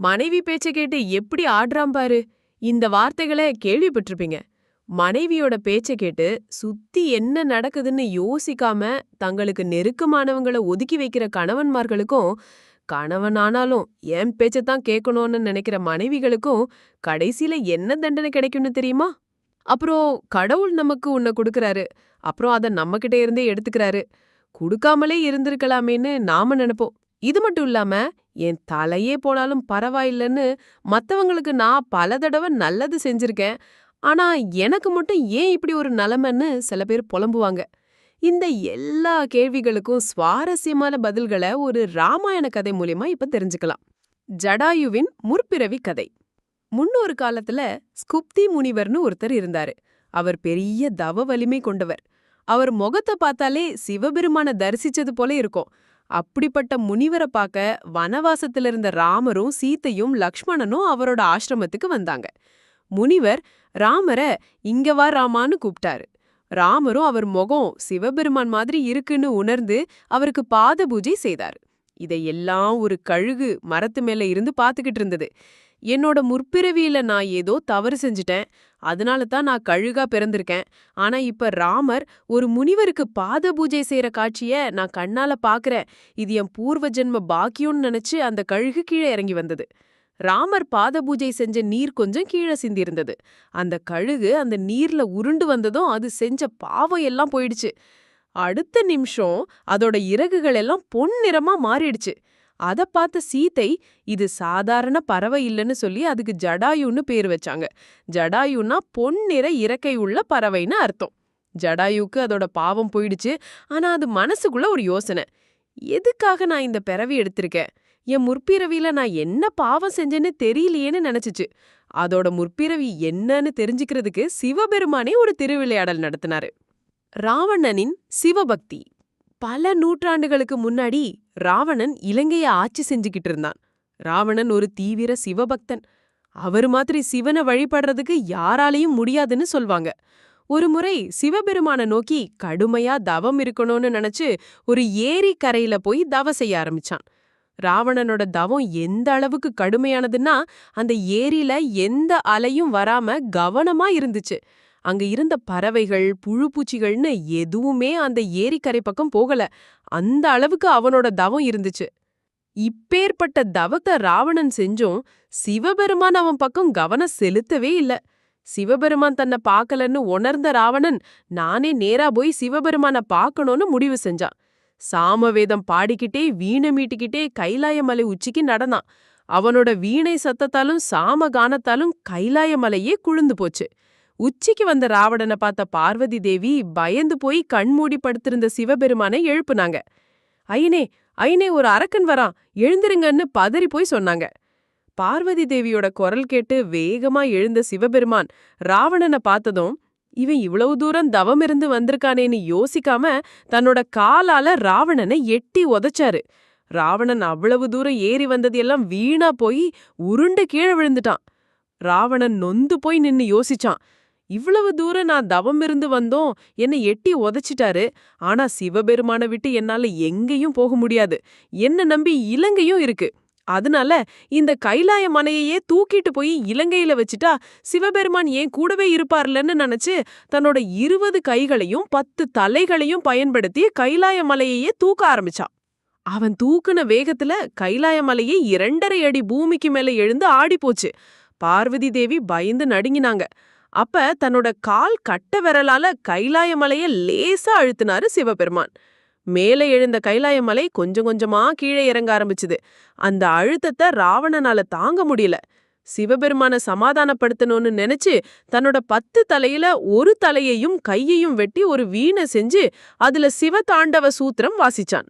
மனைவி பேச்ச கேட்டு எப்படி ஆடுறான் பாரு? இந்த வார்த்தைகளை கேள்விப்பட்டிருப்பீங்க. மனைவியோட பேச்ச கேட்டு சுத்தி என்ன நடக்குதுன்னு யோசிக்காம தங்களுக்கு நெருக்கமானவங்கள ஒதுக்கி வைக்கிற கணவன்மார்களுக்கும் கணவனானாலும் என் பேச்சத்தான் கேட்கணும்னு நினைக்கிற மனைவிகளுக்கும் கடைசியில என்ன தண்டனை கிடைக்கும்னு தெரியுமா? அப்புறம் கடவுள் நமக்கு உன்னை கொடுக்கறாரு. அப்புறம் அத நம்மகிட்ட இருந்தே எடுத்துக்கிறாரு. குடுக்காமலே இருந்திருக்கலாமேன்னு நாம நினைப்போம். இது மட்டும் இல்லாம என் தலையே போனாலும் பரவாயில்லைன்னு மத்தவங்களுக்கு நான் பல தடவை நல்லது செஞ்சிருக்கேன். ஆனா எனக்கு மட்டும் ஏன் இப்படி ஒரு நிலைமைன்னு சில பேர் புலம்புவாங்க. இந்த எல்லா கேள்விகளுக்கும் சுவாரஸ்யமான பதில்களை ஒரு ராமாயண கதை மூலியமா இப்ப தெரிஞ்சுக்கலாம். ஜடாயுவின் முற்பிறவி கதை. முன்னொரு காலத்துல ஸ்குப்தி முனிவர்னு ஒருத்தர் இருந்தாரு. அவர் பெரிய தவ வலிமை கொண்டவர். அவர் முகத்தை பார்த்தாலே சிவபெருமான தரிசிச்சது போல இருக்கும். அப்படிப்பட்ட முனிவரை பார்க்க வனவாசத்துல இருந்த ராமரும் சீத்தையும் லக்ஷ்மணனும் அவரோட ஆசிரமத்துக்கு வந்தாங்க. முனிவர் ராமரை இங்க வா ராமான்னு கூப்பிட்டாரு. ராமரும் அவர் முகம் சிவபெருமான் மாதிரி இருக்குன்னு உணர்ந்து அவருக்கு பாத பூஜை செய்தார். இதையெல்லாம் ஒரு கழுகு மரத்து மேல இருந்து பாத்துக்கிட்டு இருந்தது. என்னோட முற்பிறவியில நான் ஏதோ தவறு செஞ்சுட்டேன். அதனால தான் நான் கழுகா பிறந்திருக்கேன். ஆனா இப்ப ராமர் ஒரு முனிவருக்கு பாத பூஜை செய்யற காட்சிய நான் கண்ணால பாக்குறேன். இது என் பூர்வ ஜென்ம பாக்கியம்னு நினைச்சு அந்த கழுகு கீழே இறங்கி வந்தது. ராமர் பாத பூஜை செஞ்ச நீர் கொஞ்சம் கீழே சிந்திருந்தது. அந்த கழுகு அந்த நீர்ல உருண்டு வந்ததும் அது செஞ்ச பாவம் எல்லாம் போயிடுச்சு. அடுத்த நிமிஷம் அதோட இறகுகள் எல்லாம் பொன்னிறமா மாறிடுச்சு. அத பார்த்த சீத்தை இது சாதாரண பறவை இல்லைன்னு சொல்லி அதுக்கு ஜடாயுன்னு பேர் வச்சாங்க. ஜடாயுன்னா பொன்னிற இறக்கை உள்ள பறவைன்னு அர்த்தம். ஜடாயுக்கு அதோட பாவம் போயிடுச்சு. ஆனா அது மனசுக்குள்ள ஒரு யோசனை. எதுக்காக நான் இந்த பிறவி எடுத்திருக்கேன்? என் முற்பிறவியில நான் என்ன பாவம் செஞ்சேன்னு தெரியலையேன்னு நினைச்சுச்சு. அதோட முற்பிறவி என்னன்னு தெரிஞ்சுக்கிறதுக்கு சிவபெருமானே ஒரு திருவிளையாடல் நடத்தினாரு. ராவணனின் சிவபக்தி. பல நூற்றாண்டுகளுக்கு முன்னாடி ராவணன் இலங்கைய ஆட்சி செஞ்சுக்கிட்டு இருந்தான். ராவணன் ஒரு தீவிர சிவபக்தன். அவர் மாதிரி சிவனை வழிபடுறதுக்கு யாராலையும் முடியாதுன்னு சொல்வாங்க. ஒரு முறை சிவபெருமான நோக்கி கடுமையா தவம் இருக்கணும்னு நினைச்சு ஒரு ஏரி கரையில போய் தவ செய்ய ஆரம்பிச்சான். ராவணனோட தவம் எந்த அளவுக்கு கடுமையானதுன்னா அந்த ஏரியில எந்த அலையும் வராம கவனமா இருந்துச்சு. அங்க இருந்த பறவைகள் புழுப்பூச்சிகள்னு எதுவுமே அந்த ஏரிக்கரை பக்கம் போகல. அந்த அளவுக்கு அவனோட தவம் இருந்துச்சு. இப்பேற்பட்ட தவத்தை ராவணன் செஞ்சும் சிவபெருமான் அவன் பக்கம் கவனம் செலுத்தவே இல்ல. சிவபெருமான் தன்னை பார்க்கலன்னு உணர்ந்த ராவணன் நானே நேரா போய் சிவபெருமான பார்க்கணும்னு முடிவு செஞ்சான். சாமவேதம் பாடிக்கிட்டே வீணை மீட்டிக்கிட்டே கைலாய மலை உச்சிக்கு நடந்தான். அவனோட வீணை சத்தத்தாலும் சாம கானத்தாலும் கைலாய மலையே குழுந்து போச்சு. உச்சிக்கு வந்த ராவணனை பார்த்த பார்வதி தேவி பயந்து போய் கண்மூடி படுத்திருந்த சிவபெருமானை எழுப்புனாங்க. ஐயனே ஐயனே ஒரு அரக்கன் வரான். எழுந்திருங்கன்னு பதறி போய் சொன்னாங்க. பார்வதி தேவியோட குரல் கேட்டு வேகமா எழுந்த சிவபெருமான் ராவணனை பார்த்ததும் இவன் இவ்வளவு தூரம் தவம் இருந்து வந்திருக்கானேன்னு யோசிக்காம தன்னோட காலால ராவணனை எட்டி உதைச்சாரு. ராவணன் அவ்வளவு தூரம் ஏறி வந்தது எல்லாம் வீணா போய் உருண்டு கீழே விழுந்துட்டான். ராவணன் நொந்து போய் நின்னு யோசிச்சான். இவ்வளவு தூரம் நான் தவம் இருந்து வந்தோம். என்னை எட்டி உதச்சிட்டாரு. ஆனா சிவபெருமான விட்டு என்னால எங்கேயும் போக முடியாது. என்ன நம்பி இலங்கையும் இருக்கு. அதனால இந்த கைலாய மனையையே தூக்கிட்டு போய் இலங்கையில வச்சுட்டா சிவபெருமான் ஏன் கூடவே இருப்பார்லன்னு நினைச்சு தன்னோட இருபது கைகளையும் பத்து தலைகளையும் பயன்படுத்தி கைலாய மலையையே தூக்க ஆரம்பிச்சான் அவன் தூக்குன வேகத்துல கைலாய மலையே இரண்டரை அடி பூமிக்கு மேல எழுந்து ஆடி போச்சு பார்வதி தேவி பயந்து நடுங்கினாங்க. அப்ப தன்னோட கால் கட்ட விரலால கைலாய மலைய லேசா அழுத்தினாரு சிவபெருமான். மேலே எழுந்த கைலாய மலை கொஞ்சம் கொஞ்சமா கீழே இறங்க ஆரம்பிச்சுது. அந்த அழுத்தத்தை ராவணனால தாங்க முடியல. சிவபெருமான சமாதானப்படுத்தணும்னு நினைச்சு தன்னோட பத்து தலையில ஒரு தலையையும் கையையும் வெட்டி ஒரு வீணை செஞ்சு அதுல சிவதாண்டவ சூத்திரம் வாசிச்சான்.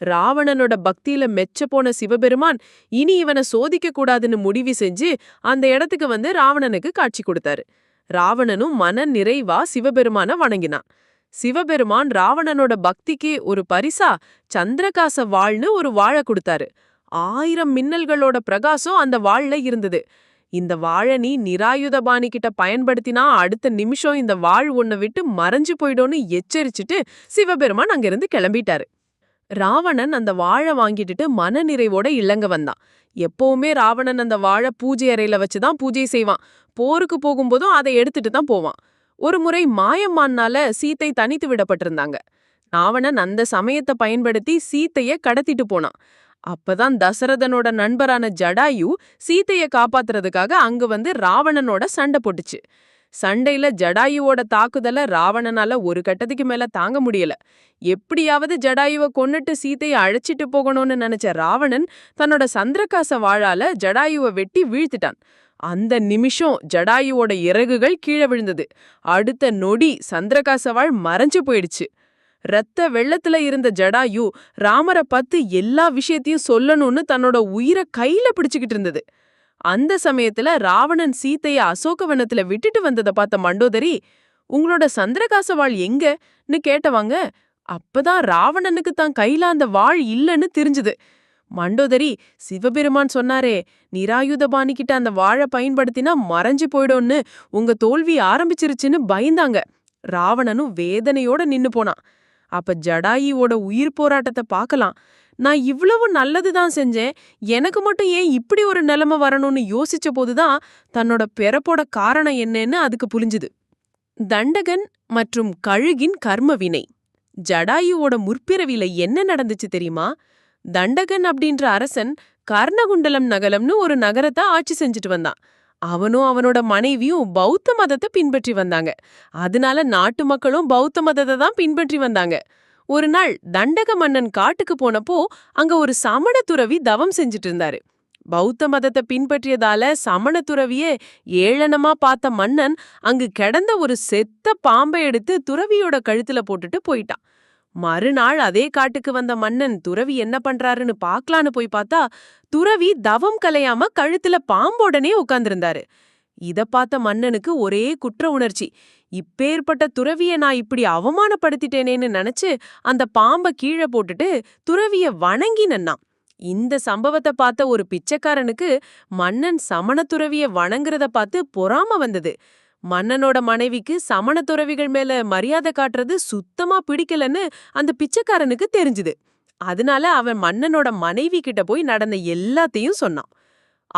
ராவணனோட பக்தியில மெச்ச போன சிவபெருமான் இனி இவனை சோதிக்க கூடாதுன்னு முடிவு செஞ்சு அந்த இடத்துக்கு வந்து ராவணனுக்கு காட்சி கொடுத்தாரு. ராவணனும் மன நிறைவா சிவபெருமான வணங்கினான். சிவபெருமான் ராவணனோட பக்திக்கு ஒரு பரிசா சந்திரகாச வாழ்னு ஒரு வாழை கொடுத்தாரு. ஆயிரம் மின்னல்களோட பிரகாசம் அந்த வாள்ல இருந்தது. இந்த வாழை நீ நிராயுதபாணி கிட்ட பயன்படுத்தினா அடுத்த நிமிஷம் இந்த வாழ் உன்னை விட்டு மறைஞ்சு போயிடும்னு எச்சரிச்சுட்டு சிவபெருமான் அங்கிருந்து கிளம்பிட்டாரு. ராவணன் அந்த வாழை மன மனநிறைவோட இளங்க வந்தான். எப்பவுமே ராவணன் அந்த வாழை பூஜை அறையில வச்சுதான் பூஜை செய்வான். போருக்கு போகும்போதும் அதை எடுத்துட்டு தான் போவான். ஒரு முறை மாயம்மான்னால சீத்தை தனித்து விடப்பட்டிருந்தாங்க. ராவணன் அந்த சமயத்தை பயன்படுத்தி சீத்தைய கடத்திட்டு போனான். அப்பதான் தசரதனோட நண்பரான ஜடாயு சீத்தைய காப்பாத்துறதுக்காக அங்க வந்து ராவணனோட சண்டை போட்டுச்சு. சண்டையில ஜடாயுவோட தாக்குதல ராவணனால ஒரு கட்டத்துக்கு மேல தாங்க முடியல. எப்படியாவது ஜடாயுவை கொன்னுட்டு சீத்தையை அழைச்சிட்டு போகணும்னு நினைச்ச ராவணன் தன்னோட சந்திரகாச வாழால ஜடாயுவை வெட்டி வீழ்த்திட்டான். அந்த நிமிஷம் ஜடாயுவோட இறகுகள் கீழே விழுந்தது. அடுத்த நொடி சந்திரகாச வாழ் மறைஞ்சு போயிடுச்சு. ரத்த வெள்ளத்துல இருந்த ஜடாயு ராமரை பார்த்து எல்லா விஷயத்தையும் சொல்லணும்னு தன்னோட உயிரை கையில பிடிச்சுக்கிட்டு இருந்தது. அந்த சமயத்துல ராவணன் சீத்தைய அசோகவனத்துல விட்டுட்டு வந்ததை பார்த்த மண்டோதரி உங்களோட சந்திரகாச வாழ் எங்கன்னு கேட்டவாங்க அப்பதான் ராவணனுக்கு தான் கையில அந்த வாழ் இல்லைன்னு தெரிஞ்சுது. மண்டோதரி சிவபெருமான் சொன்னாரே நிராயுதபாணி கிட்ட அந்த வாழை பயன்படுத்தினா மறைஞ்சு போயிடும்னு உங்க தோல்வி ஆரம்பிச்சிருச்சுன்னு பயந்தாங்க. ராவணனும் வேதனையோட நின்னு போனான். அப்ப ஜடாயியோட உயிர் போராட்டத்தை பார்க்கலாம். நான் இவ்வளவு நல்லதுதான் செஞ்சேன். எனக்கு மட்டும் ஏன் இப்படி ஒரு நிலைமை வரணும்னு யோசிச்ச போதுதான் தன்னோட பிறப்போட காரணம் என்னன்னு அதுக்கு புரிஞ்சுது. தண்டகன் மற்றும் கழுகின் கர்ம வினை. ஜடாயுவோட முற்பிறவில என்ன நடந்துச்சு தெரியுமா? தண்டகன் அப்படின்ற அரசன் கர்ணகுண்டலம் நகலம்னு ஒரு நகரத்தை ஆட்சி செஞ்சுட்டு வந்தான். அவனும் அவனோட மனைவியும் பௌத்த மதத்தை பின்பற்றி வந்தாங்க. அதனால நாட்டு மக்களும் பௌத்த மதத்தை தான் பின்பற்றி வந்தாங்க. ஒரு நாள் தண்டக மன்னன் காட்டுக்கு போனப்போ அங்க ஒரு சமண துறவி தவம் செஞ்சுட்டு இருந்தாரு. பௌத்த மதத்தை பின்பற்றியதால சமண துறவிய ஏளனமா பார்த்த மன்னன் அங்கு கிடந்த ஒரு செத்த பாம்பை எடுத்து துறவியோட கழுத்துல போட்டுட்டு போயிட்டான். மறுநாள் அதே காட்டுக்கு வந்த மன்னன் துறவி என்ன பண்றாருன்னு பாக்கலான்னு போய் பார்த்தா துறவி தவம் கலையாம கழுத்துல பாம்போடனே உட்கார்ந்திருந்தாரு. இத பார்த்த மன்னனுக்கு ஒரே குற்ற உணர்ச்சி. இப்பேற்பட்ட துறவிய நான் இப்படி அவமானப்படுத்திட்டேனேன்னு நினைச்சு அந்த பாம்ப கீழே போட்டுட்டு துறவிய வணங்கி நன்னான். இந்த சம்பவத்தை பார்த்த ஒரு பிச்சைக்காரனுக்கு மன்னன் சமண துறவிய வணங்குறத பார்த்து பொறாம வந்தது. மன்னனோட மனைவிக்கு சமண துறவிகள் மேல மரியாதை காட்டுறது சுத்தமா பிடிக்கலன்னு அந்த பிச்சைக்காரனுக்கு தெரிஞ்சுது. அதனால அவன் மன்னனோட மனைவி கிட்ட போய் நடந்த எல்லாத்தையும் சொன்னான்.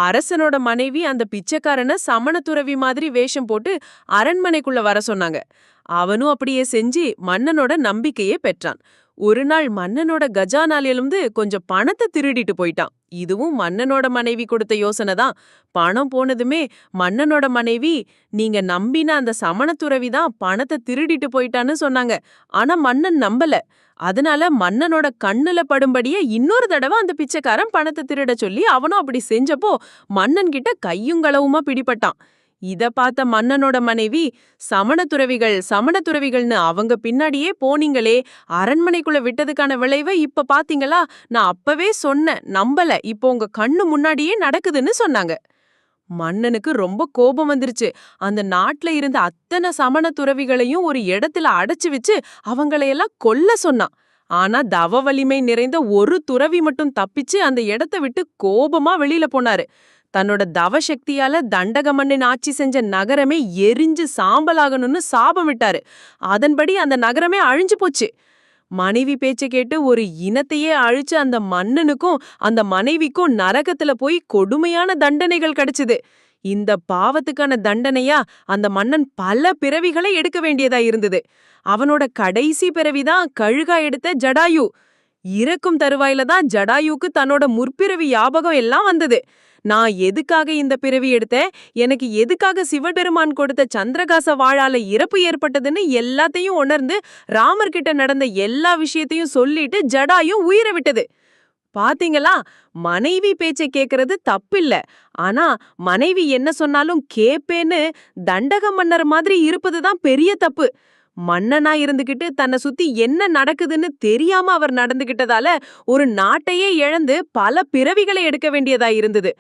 அரசனோட மனைவி அந்த பிச்சைக்காரனை சமண துறவி மாதிரி வேஷம் போட்டு அரண்மனைக்குள்ள வர சொன்னாங்க. அவனும் அப்படியே செஞ்சு மன்னனோட நம்பிக்கையே பெற்றான். ஒரு நாள் மன்னனோட கஜானாலிலிருந்து கொஞ்சம் பணத்தை திருடிட்டு போயிட்டான். இதுவும் மன்னனோட மனைவி கொடுத்த யோசனை தான். பணம் போனதுமே மன்னனோட மனைவி நீங்க நம்பின அந்த சமணத்துறவி தான் பணத்தை திருடிட்டு போயிட்டான்னு சொன்னாங்க. ஆனா மன்னன் நம்பல. அதனால மன்னனோட கண்ணுல படும்படியே இன்னொரு தடவை அந்த பிச்சைக்காரன் பணத்தை திருட சொல்லி அவனும் அப்படி செஞ்சப்போ மன்னன் கிட்ட கையுங்களவுமா பிடிபட்டான். இத பார்த்த மன்னனோட மனைவி சமணத்துறவிகள் சமணத்துறவிகள்னு அவங்க பின்னாடியே போனீங்களே அரண்மனைக்குள்ள விட்டதுக்கான விளைவை இப்ப பாத்தீங்களா நான் அப்பவே சொன்னேன் நம்பல. இப்போ உங்க கண்ணு முன்னாடியே நடக்குதுன்னு சொன்னாங்க. மன்னனுக்கு ரொம்ப கோபம் வந்துருச்சு. அந்த நாட்டுல இருந்த அத்தனை சமண துறவிகளையும் ஒரு இடத்துல அடைச்சு வச்சு அவங்களையெல்லாம் கொல்ல சொன்னான். ஆனா தவ வலிமை நிறைந்த ஒரு துறவி மட்டும் தப்பிச்சு அந்த இடத்த விட்டு கோபமா வெளியில போனாரு. தன்னோட தவசக்தியால தண்டக மண்ணின் ஆட்சி செஞ்ச நகரமே எரிஞ்சு சாம்பலாகணும்னு சாபம் விட்டாரு. அதன்படி அந்த நகரமே அழிஞ்சு போச்சு. மனைவி பேச்சை கேட்டு ஒரு இனத்தையே அழிச்ச அந்த மன்னனுக்கும் அந்த மனைவிக்கும் நரகத்துல போய் கொடுமையான தண்டனைகள் கிடைச்சது. இந்த பாவத்துக்கான தண்டனையா அந்த மன்னன் பல பிறவிகளை எடுக்க வேண்டியதா இருந்தது. அவனோட கடைசி பிறவிதான் கழுகா எடுத்த ஜடாயு. இறக்கும் தருவாயில தான் ஜடாயுக்கு தன்னோட முற்பிறவி ஞாபகம் எல்லாம் வந்தது. நான் எதுக்காக இந்த பிறவி எடுத்தேன்? எனக்கு எதுக்காக சிவபெருமான் கொடுத்த சந்திரகாச வாழால இறப்பு ஏற்பட்டதுன்னு எல்லாத்தையும் உணர்ந்து ராமர்கிட்ட நடந்த எல்லா விஷயத்தையும் சொல்லிட்டு ஜடாயும் உயிரை விட்டது. பாத்தீங்களா? மனைவி பேச்சை கேக்குறது தப்பில்ல. ஆனா மனைவி என்ன சொன்னாலும் கேப்பேன்னு தண்டக மன்னர் மாதிரி இருப்பதுதான் பெரிய தப்பு. மன்னனா இருந்துகிட்டு தன்னை சுத்தி என்ன நடக்குதுன்னு தெரியாம அவர் நடந்துகிட்டதால ஒரு நாட்டையே இழந்து பல பிறவிகளை எடுக்க வேண்டியதா இருந்தது.